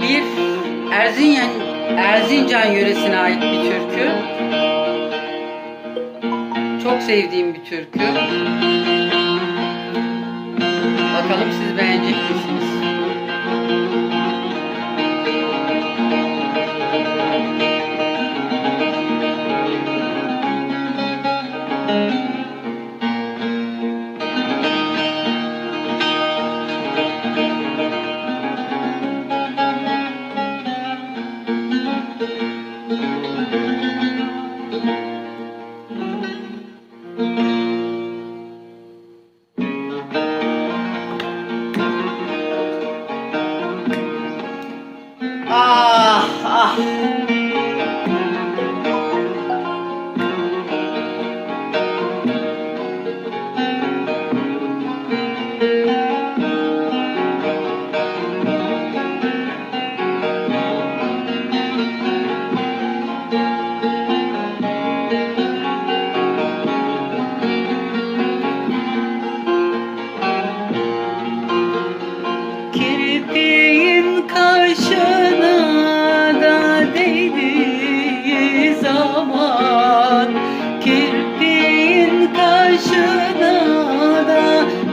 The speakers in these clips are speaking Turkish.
Bir Erzincan, Erzincan yöresine ait bir türkü. Çok sevdiğim bir türkü. Bakalım siz beğenecek misiniz? Música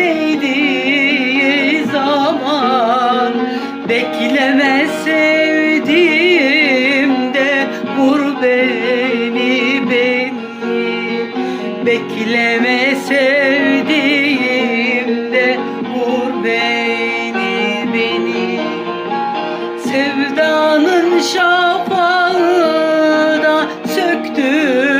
değdiği zaman Bekleme sevdiğimde vur beni beni. Bekleme sevdiğimde vur beni beni. Sevdanın şafağı da söktüğü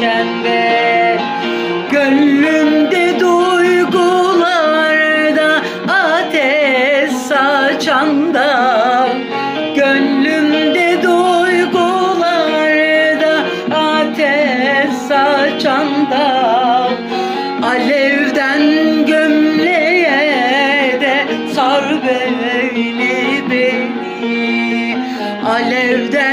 içende Gönlümde duygularda ateş saçanda Gönlümde duygularda ateş saçanda Alevden gömleğe de sar beni beni. Alevden